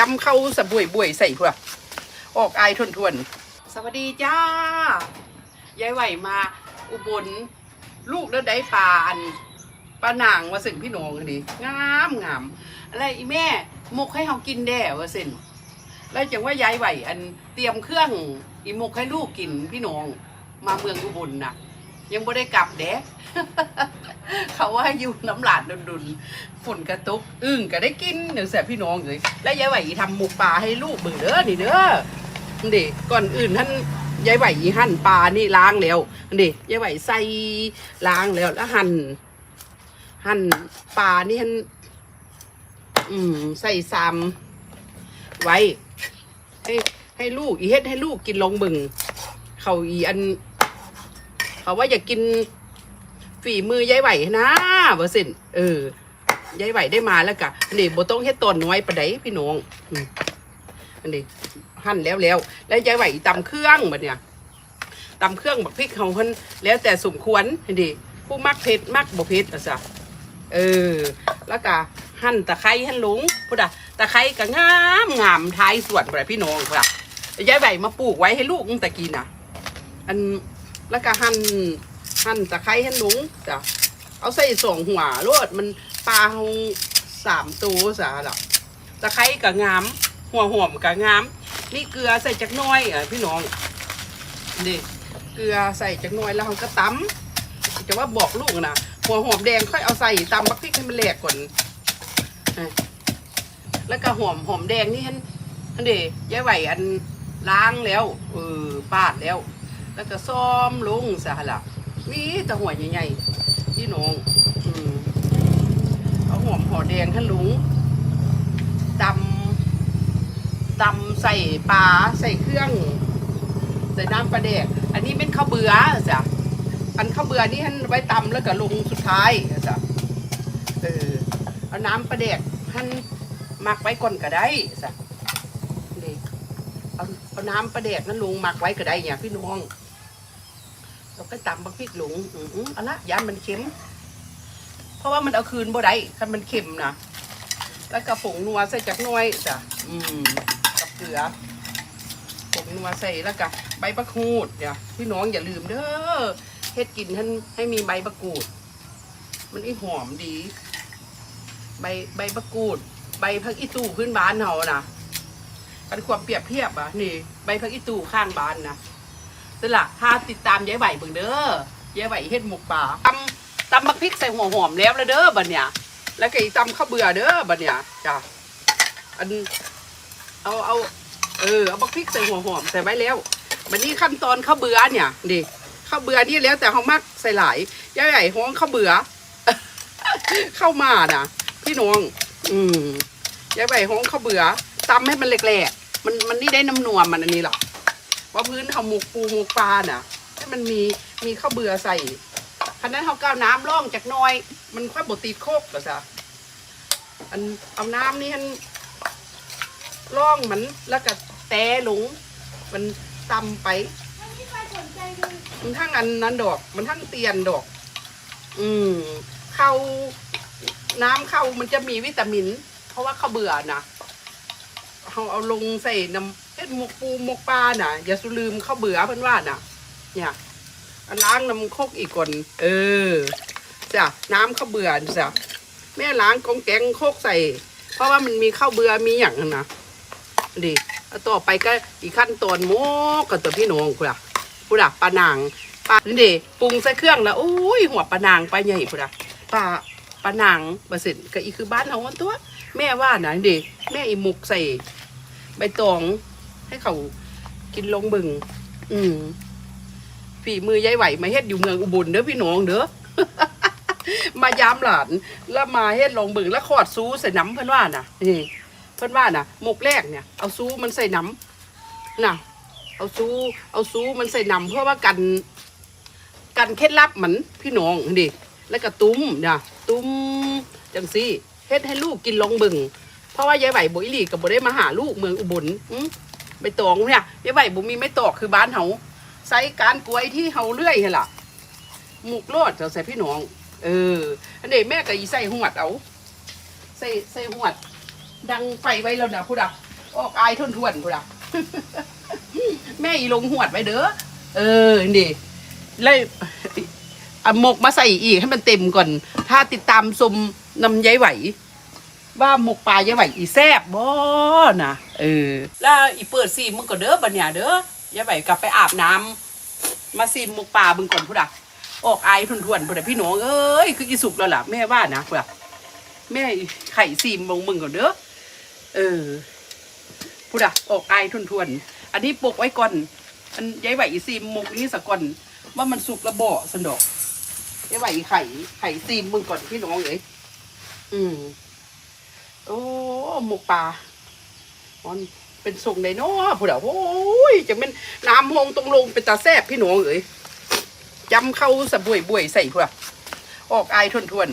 จำเข้าสะบวยบวยใส่พวกออกอายทวนทวนๆสวัสดีจ้ายายไหวมาอุบลลูกเดินได้ปลาอันปลาหนางมาสึงพี่น้องนดีงามงามอะไรอีแม่มกให้เขากินแด่ว่าสินแล้วจังว่ายายไหวอันเตรียมเครื่องอีมกให้ลูกกินพี่น้องมาเมืองอุบลน่ะ ยังไม่ได้กลับเด้เขาว่าอยู่น้ำหลาดดุนๆฝุ่นกระตุก อึ้งก็ได้กินเดี๋ยวแสบพี่น้องเลยแล้วยายไหวทำหมกปลาให้ลูกเบื่อเด้อนี่เด้อนี่ก่อนอื่นท่านยายไหวหั่นปลานี่ล้างแล้วนี่ยายไหวใส่ล้างแล้วแล้วหั่นหั่นปลานี่หั่นอืมใส่ซามไว้ให้ให้ลูกอีเฮ็ดให้ลูกกินลงบึงเขาอีอัน เขาว่าอย่ากกินฝีมือยายไหวนะเบอร์สินเออยายไหวได้มาแล้วกะอันนี้โบต้องเฮ็ดตอนน้อยประไดพี่น้องอันนี้หั่นแล้วแล้วแล้วยายไหวตำเครื่องแบบเนี้ยตำเครื่องแบักพริกของคนแล้วแต่สมควรอันนี้ผู้มักเผ็ดมักบ่เผ็ดอะจ้ะเออ แล้วก็หั่นตะไคร้หั่นหลงพุทธะตะไคร้ก็งามงามท้ายสวนพุ่นน่ะพี่น้องพุทธะยายไหวมาปลูกไว้ให้ลูกตั้งแต่กี้น่ะ อัน แล้วก็หั่นหั่นตะไคร้หั่นหลุงจ้ะเอาใส่สองหัวโลดมันปลาเฮาสามตัวสาหรอตะไคร้ก็งาม หัวหอมก็งาม นี่เกลือใส่จักน้อยอะพี่น้องนี่เกลือใส่จักน้อยแล้วเราก็ตำจะว่าบอกลูกนะหัวหอมแดงค่อยเอาใส่ตำบักพริกให้มันแหลกก่อนแล้วก็หอมหอมแดงนี่ฮันฮันเดยายไหวอันล้างแล้วเออปาดแล้ว แล้วก็ซ้อมลงสะละมีแต่หัวใหญ่ๆพี่น้องอืมเอาหอมห่อแดงให้นลุงตำตำใส่ปลาใส่เครื่องใส่น้ำปลาแดกอันนี้เป็นข้าวเบือจ้ะอันข้าวเบือนี่ท่านไว้ตำแล้วก็ลงสุดท้ายจ้ะเออเอาน้ำปลาแดกท่านหมักไว้ก่อนก็ได้จ้ะนี่เอาเอาน้ำปลาแดกนั้นลงหมักไว้ก็ได้เนี่ยพี่น้อง เราก็ตำบักพริกหลงอือๆเอาละยานมันเค็ม เพราะว่ามันเอาคืนบ่ได้ถ้ามันเค็มนะแล้วก็ผงนัวใส่จากน้อยจ้ะอืมกับเกลือผงนัวใส่แล้วก็ใบมะกรูดเนี่ยพี่น้องอย่าลืมเด้อเฮ็ดกินให้ให้มีใบมะกรูด มันไอหอมดี ใบใบมะกรูด ใบพักอีตู่พื้นบ้านเฮานะกันความเปรียบเทียบอะนี่ ใบพักอีตู่ข้างบ้านนะ นั่นล่ะถ้าติดตามยายไหวเบิ่งเด้อยายไหวเฮ็ดหมกป่าตำตำบักพริกใส่หัวหอมแล้วแล้วเด้อบัดเนี่ย แล้วก็อีตำข้าวเบื่อเด้อบัดเนี่ยจ้ะอันเอาเอาเออเอาบักพริกใส่หัวหอมใส่ไว้แล้วบัดนี้ขั้นตอนข้าวเบื่อเนี่ยดิข้าวเบื่อนี่แล้วแต่เขามักใส่หลายยายไหวห้องข้าวเบื่อเข้ามาน่ะ พี่น้อง อืมยายไหวห้องข้าวเบื่อตำให้มันแหลกๆมันมันนี่ได้น้ำนวมมันอันนี้หรอ ว่าพื้นเขาหมกปูหมกปลาน่ะให้มันมีมีข้าวเบื่อใส่คันนั้นเขาก้าวน้ำร่องจากน้อย มันค่อยบดตีโคกเหรอจ๊ะอันเอาน้ำนี่ฮันร่องมันแล้วก็แตะลง มันตำไปมันทั้งอันนั้นดอก มันทั้งเตียนดอก อืมเข้าน้ำเข้ามันจะมีวิตามิน เพราะว่าข้าวเบื่อนะเขาเอาลงใส่น้ำ หมกปูหมกปลาน่ะ อย่าสุลืมข้าวเบื่อเพิ่นว่าน่ะ เนี่ยล้างน้ำโคกอีกก่อนเออจ้ะน้ำข้าวเบื่อจ้ะแม่ล้างกองแกงโคกใส่ เพราะว่ามันมีข้าวเบื่อมีอย่างนั้นนะดิต่อไปก็อีกขั้นตอนโมกกับตัวพี่น้องคุณล่ะคุณล่ะปลานางปลานี่ดิปรุงใส่เครื่องแล้วโอ้ยหัวปลานางปลาใหญ่คุณล่ะปลาปลานางบะเสร็จก็อีกคือบ้านเราอันตัว แม่ว่านะดิแม่อีหมุกใส่ใบตอง ให้เขากินลงบึง อืมฝีมือยายไหวมาเฮ็ดอยู่เมืองอุบลเด้อพี่น้องเด้อ มายามหลาน แล้วมาเฮ็ดลงบึงแล้วขอดซูใส่น้ำเพิ่นว่าน่ะ นี่ เพิ่นว่าน่ะหมกแรกเนี่ย เอาซูมันใส่น้ำน่ะ เอาซูเอาซูมันใส่น้ำเพื่อว่ากัน กันเคล็ดลับมันพี่น้องดิแล้วก็ตุ้มเนี่ยตุ้มจังซี่เฮ็ดให้ลูกกินลงบึง เพราะว่ายายไหวบุอีหลีกับบุได้มาหาลูกเมืองอุบลอืม ใบตองเนี่ยยายไหวบุมีไม่ตอกคือบ้านเฮาใส่การกล้วยที่เฮาเลื่อยเหล่ะหมุกโลดจะใส่พี่น้อง เออ อันนี้แม่ก็อีใส่หวดเอา ใส่ใส่หวด ดังไฟไว้แล้วนะพูดอะออกอายทนทวนๆพุ่นอะแม่อีลงหวดไว้เด้อ เออนี่แล้วเอหมกมาใส่อีกให้มันเต็มก่อน ถ้าติดตามชมนำยายไหว ว่าหมกปลายายไหวอีแซบบ่นะเออ แล้วอีเปิดซีมึงก็เด้อบัดเนี่ยเด้อยายไหวกลับไปอาบน้ำมาซีมหมกปลามึงก่อนพุ่นอะออกไอทนทวนๆพุ่นอะพี่น้องเอ้ยคืออีสุกแล้วล่ะแม่ว่านะพุ่นอะแม่ไข่ซีมงมึงก่อนเด้อเออพูดอะออกไอทวนทวนๆอันนี้ปกไว้ก่อนอันยายไหวอีซีมหมกนี้สะก่อนว่ามันสุกระเบาะสันดอกยายไหวไข่ไข่ซีมมึงก่อนพี่น้องเอ้ยอืม โอ้หมกปลามันเป็นทรงในเนาะพูดอโอ้ยจะเป็นน้ำหงตรงลงเป็นตาแซบพี่น้องเอ๋ยจำเข้าสะบวยบวยใส่พูดอออกอายทวนทวน